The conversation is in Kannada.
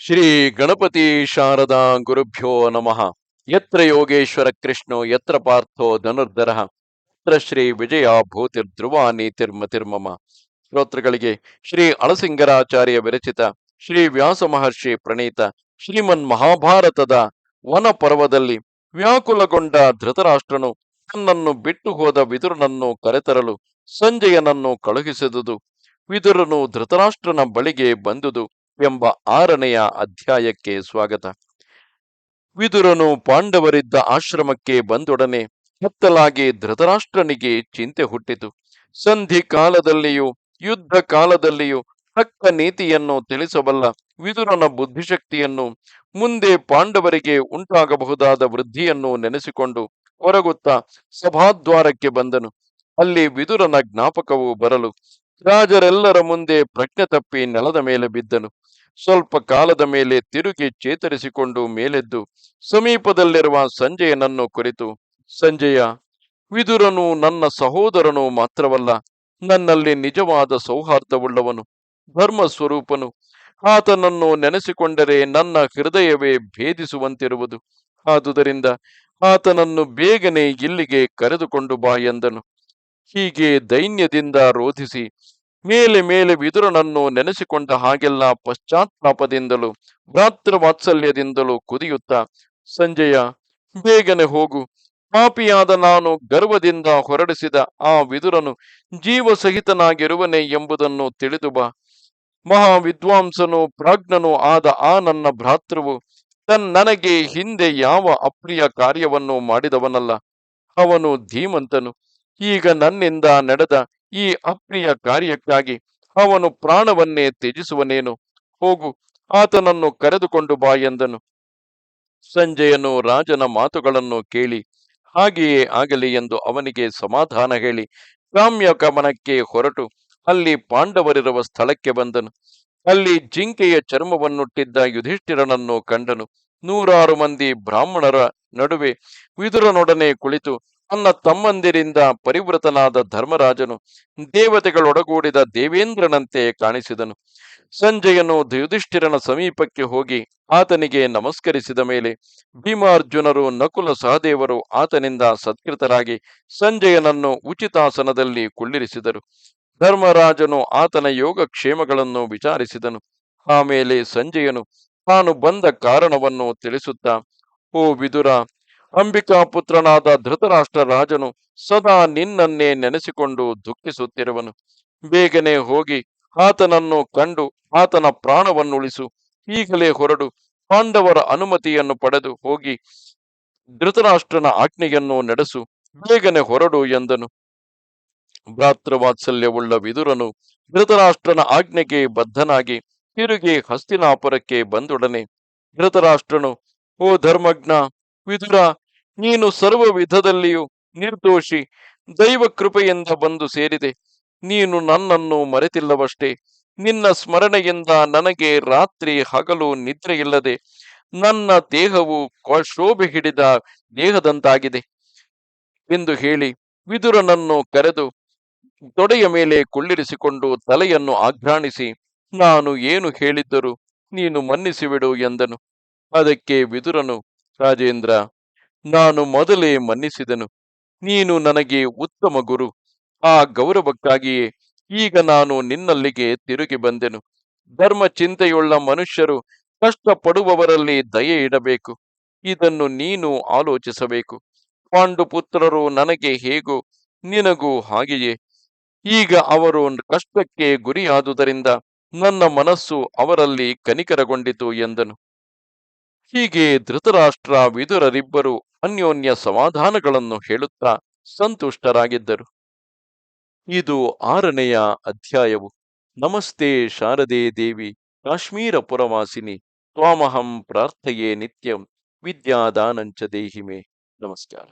ಶ್ರೀ ಗಣಪತಿ ಶಾರದಾ ಗುರುಭ್ಯೋ ನಮಃ. ಯತ್ರ ಯೋಗೇಶ್ವರ ಕೃಷ್ಣೋ, ಯತ್ರ ಪಾರ್ಥೋ ಧನುರ್ಧರ, ಯತ್ರ ಶ್ರೀ ವಿಜಯ ಭೂತಿರ್ಧ್ರುವ ನೀತಿರ್ಮತಿರ್ಮಮ ಶ್ರೋತೃಗಳಿಗೆ ಶ್ರೀ ಅಳಸಿಂಗರಾಚಾರ್ಯ ವಿರಚಿತ ಶ್ರೀ ವ್ಯಾಸ ಮಹರ್ಷಿ ಪ್ರಣೀತ ಶ್ರೀಮನ್ ಮಹಾಭಾರತದ ವನ ಪರ್ವದಲ್ಲಿ ವ್ಯಾಕುಲಗೊಂಡ ಧೃತರಾಷ್ಟ್ರನು ತನ್ನನ್ನು ಬಿಟ್ಟು ಹೋದ ವಿದುರನನ್ನು ಕರೆತರಲು ಸಂಜಯನನ್ನು ಕಳುಹಿಸಿದುದು. ವಿದುರನು ಧೃತರಾಷ್ಟ್ರನ ಬಳಿಗೆ ಬಂದುದು. ಎಂಬ ಆರನೆಯ ಅಧ್ಯಾಯಕ್ಕೆ ಸ್ವಾಗತ. ವಿದುರನು ಪಾಂಡವರಿದ್ದ ಆಶ್ರಮಕ್ಕೆ ಬಂದೊಡನೆ ಹತ್ತಲಾಗಿ ಧೃತರಾಷ್ಟ್ರನಿಗೆ ಚಿಂತೆ ಹುಟ್ಟಿತು. ಸಂಧಿ ಕಾಲದಲ್ಲಿಯೂ, ಯುದ್ಧ ಕಾಲದಲ್ಲಿಯೂ ಹಕ್ಕ ನೀತಿಯನ್ನು ತಿಳಿಸಬಲ್ಲ ವಿದುರನ ಬುದ್ಧಿಶಕ್ತಿಯನ್ನು ಮುಂದೆ ಪಾಂಡವರಿಗೆ ಉಂಟಾಗಬಹುದಾದ ವೃದ್ಧಿಯನ್ನು ನೆನೆಸಿಕೊಂಡು ಹೊರಗುತ್ತಾ ಸಭಾದ್ವಾರಕ್ಕೆ ಬಂದನು. ಅಲ್ಲಿ ವಿದುರನ ಜ್ಞಾಪಕವು ಬರಲು ರಾಜರೆಲ್ಲರ ಮುಂದೆ ಪ್ರಜ್ಞೆ ತಪ್ಪಿ ನೆಲದ ಮೇಲೆ ಬಿದ್ದನು. ಸ್ವಲ್ಪ ಕಾಲದ ಮೇಲೆ ತಿರುಗಿ ಚೇತರಿಸಿಕೊಂಡು ಮೇಲೆದ್ದು ಸಮೀಪದಲ್ಲಿರುವ ಸಂಜಯನನ್ನು ಕುರಿತು, ಸಂಜಯ, ವಿದುರನು ನನ್ನ ಸಹೋದರನು ಮಾತ್ರವಲ್ಲ, ನನ್ನಲ್ಲಿ ನಿಜವಾದ ಸೌಹಾರ್ದವುಳ್ಳವನು ಧರ್ಮ ಸ್ವರೂಪನು ಆತನನ್ನು ನೆನೆಸಿಕೊಂಡರೆ ನನ್ನ ಹೃದಯವೇ ಭೇದಿಸುವಂತಿರುವುದು. ಆದುದರಿಂದ ಆತನನ್ನು ಬೇಗನೆ ಇಲ್ಲಿಗೆ ಕರೆದುಕೊಂಡು ಬಾ ಎಂದನು. ಹೀಗೆ ದೈನ್ಯದಿಂದ ರೋಧಿಸಿ ಮೇಲೆ ಮೇಲೆ ವಿದುರನನ್ನು ನೆನೆಸಿಕೊಂಡ ಹಾಗೆಲ್ಲ ಪಶ್ಚಾತ್ತಾಪದಿಂದಲೂ ಭ್ರಾತೃವಾತ್ಸಲ್ಯದಿಂದಲೂ ಕುದಿಯುತ್ತ, ಸಂಜಯ ಬೇಗನೆ ಹೋಗು, ಪಾಪಿಯಾದ ನಾನು ಗರ್ವದಿಂದ ಹೊರಡಿಸಿದ ಆ ವಿದುರನು ಜೀವಸಹಿತನಾಗಿರುವನೆ ಎಂಬುದನ್ನು ತಿಳಿದು ಬಾ. ಮಹಾವಿದ್ವಾಂಸನು ಪ್ರಾಜ್ಞನು ಆದ ಆ ನನ್ನ ಭ್ರಾತೃವು ತನ್ನನಗೆ ಹಿಂದೆ ಯಾವ ಅಪ್ರಿಯ ಕಾರ್ಯವನ್ನು ಮಾಡಿದವನಲ್ಲ. ಅವನು ಧೀಮಂತನು. ಈಗ ನನ್ನಿಂದ ನಡೆದ ಈ ಅಪ್ರಿಯ ಕಾರ್ಯಕ್ಕಾಗಿ ಅವನು ಪ್ರಾಣವನ್ನೇ ತ್ಯಜಿಸುವನೇನು? ಹೋಗು, ಆತನನ್ನು ಕರೆದುಕೊಂಡು ಬಾ ಎಂದನು. ಸಂಜಯನು ರಾಜನ ಮಾತುಗಳನ್ನು ಕೇಳಿ, ಹಾಗೆಯೇ ಆಗಲಿ ಎಂದು ಅವನಿಗೆ ಸಮಾಧಾನ ಹೇಳಿ ಕಾಮ್ಯ ಕಮನಕ್ಕೆ ಹೊರಟು, ಅಲ್ಲಿ ಪಾಂಡವರಿರುವ ಸ್ಥಳಕ್ಕೆ ಬಂದನು. ಅಲ್ಲಿ ಜಿಂಕೆಯ ಚರ್ಮವನ್ನುಟ್ಟಿದ್ದ ಯುಧಿಷ್ಠಿರನನ್ನು ಕಂಡನು. ನೂರಾರು ಮಂದಿ ಬ್ರಾಹ್ಮಣರ ನಡುವೆ ವಿದುರನೊಡನೆ ಕುಳಿತು ತನ್ನ ತಮ್ಮಂದಿರಿಂದ ಪರಿವೃತನಾದ ಧರ್ಮರಾಜನು ದೇವತೆಗಳೊಡಗೂಡಿದ ದೇವೇಂದ್ರನಂತೆ ಕಾಣಿಸಿದನು. ಸಂಜಯನು ಯುಧಿಷ್ಠಿರನ ಸಮೀಪಕ್ಕೆ ಹೋಗಿ ಆತನಿಗೆ ನಮಸ್ಕರಿಸಿದ ಮೇಲೆ ಭೀಮಾರ್ಜುನರು ನಕುಲ ಸಹದೇವರು ಆತನಿಂದ ಸತ್ಕೃತರಾಗಿ ಸಂಜಯನನ್ನು ಉಚಿತಾಸನದಲ್ಲಿ ಕುಳ್ಳಿರಿಸಿದರು. ಧರ್ಮರಾಜನು ಆತನ ಯೋಗ ಯೋಗಕ್ಷೇಮಗಳನ್ನು ವಿಚಾರಿಸಿದನು. ಆಮೇಲೆ ಸಂಜಯನು ತಾನು ಬಂದ ಕಾರಣವನ್ನು ತಿಳಿಸುತ್ತಾ, ಓ ವಿದುರ ಅಂಬಿಕಾ ಪುತ್ರನಾದ ಧೃತರಾಷ್ಟ್ರ ರಾಜನು ಸದಾ ನಿನ್ನನ್ನೇ ನೆನೆಸಿಕೊಂಡು ದುಃಖಿಸುತ್ತಿರುವನು. ಬೇಗನೆ ಹೋಗಿ ಆತನನ್ನು ಕಂಡು ಆತನ ಪ್ರಾಣವನ್ನುಳಿಸು. ಈಗಲೇ ಹೊರಡು ಪಾಂಡವರ ಅನುಮತಿಯನ್ನು ಪಡೆದು ಹೋಗಿ ಧೃತರಾಷ್ಟ್ರನ ಆಜ್ಞೆಯನ್ನು ನಡೆಸು. ಬೇಗನೆ ಹೊರಡು ಎಂದನು. ಭ್ರಾತೃವಾತ್ಸಲ್ಯವುಳ್ಳ ವಿದುರನು ಧೃತರಾಷ್ಟ್ರನ ಆಜ್ಞೆಗೆ ಬದ್ಧನಾಗಿ ತಿರುಗಿ ಹಸ್ತಿನಾಪುರಕ್ಕೆ ಬಂದೊಡನೆ. ಧೃತರಾಷ್ಟ್ರನು, ಓ ಧರ್ಮಜ್ಞ ವಿದುರ, ನೀನು ಸರ್ವ ವಿಧದಲ್ಲಿಯೂ ನಿರ್ದೋಷಿ ದೈವ ಕೃಪೆಯಿಂದ ಬಂದು ಸೇರಿದೆ. ನೀನು ನನ್ನನ್ನು ಮರೆತಿಲ್ಲವಷ್ಟೇ. ನಿನ್ನ ಸ್ಮರಣೆಯಿಂದ ನನಗೆ ರಾತ್ರಿ ಹಗಲು ನಿದ್ರೆಯಿಲ್ಲದೆ. ನನ್ನ ದೇಹವು ಶೋಭೆ ಹಿಡಿದ ದೇಹದಂತಾಗಿದೆ. ಎಂದು ಹೇಳಿ ವಿದುರನನ್ನು ಕರೆದು ತೊಡೆಯ ಮೇಲೆ ಕುಳ್ಳಿರಿಸಿಕೊಂಡು ತಲೆಯನ್ನು ಆಘ್ರಾಣಿಸಿ, ನಾನು ಏನು ಹೇಳಿದ್ದರೂ ನೀನು ಮನ್ನಿಸಿಬಿಡು ಎಂದನು. ಅದಕ್ಕೆ ವಿದುರನು ರಾಜೇಂದ್ರ, ನಾನು ಮೊದಲೇ ಮನ್ನಿಸಿದನು. ನೀನು ನನಗೆ ಉತ್ತಮ ಗುರು. ಆ ಗೌರವಕ್ಕಾಗಿಯೇ ಈಗ ನಾನು ನಿನ್ನಲ್ಲಿಗೆ ತಿರುಗಿ ಬಂದೆನು. ಧರ್ಮ ಚಿಂತೆಯುಳ್ಳ ಮನುಷ್ಯರು ಕಷ್ಟಪಡುವವರಲ್ಲಿ ದಯೆ ಇಡಬೇಕು. ಇದನ್ನು ನೀನು ಆಲೋಚಿಸಬೇಕು. ಪಾಂಡುಪುತ್ರರು ನನಗೆ ಹೇಗೋ ನಿನಗೂ ಹಾಗೆಯೇ. ಈಗ ಅವರು ಕಷ್ಟಕ್ಕೆ ಗುರಿಯಾದುದರಿಂದ ನನ್ನ ಮನಸ್ಸು ಅವರಲ್ಲಿ ಕನಿಕರಗೊಂಡಿತು ಎಂದನು. ಹೀಗೆ ಧೃತರಾಷ್ಟ್ರ ವಿದುರರಿಬ್ಬರು ಅನ್ಯೋನ್ಯ ಸಮಾಧಾನಗಳನ್ನು ಹೇಳುತ್ತಾ ಸಂತುಷ್ಟರಾಗಿದ್ದರು. ಇದು ಆರನೆಯ ಅಧ್ಯಾಯವು. ನಮಸ್ತೆ ಶಾರದೆ ದೇವಿ ಕಾಶ್ಮೀರ ಪುರವಾಸಿನಿ ತ್ವಾಮಹಂ ಪ್ರಾರ್ಥೆಯೇ ನಿತ್ಯಂ, ವಿದ್ಯಾದಾನಂಚ ದೇಹಿಮೆ. ನಮಸ್ಕಾರ.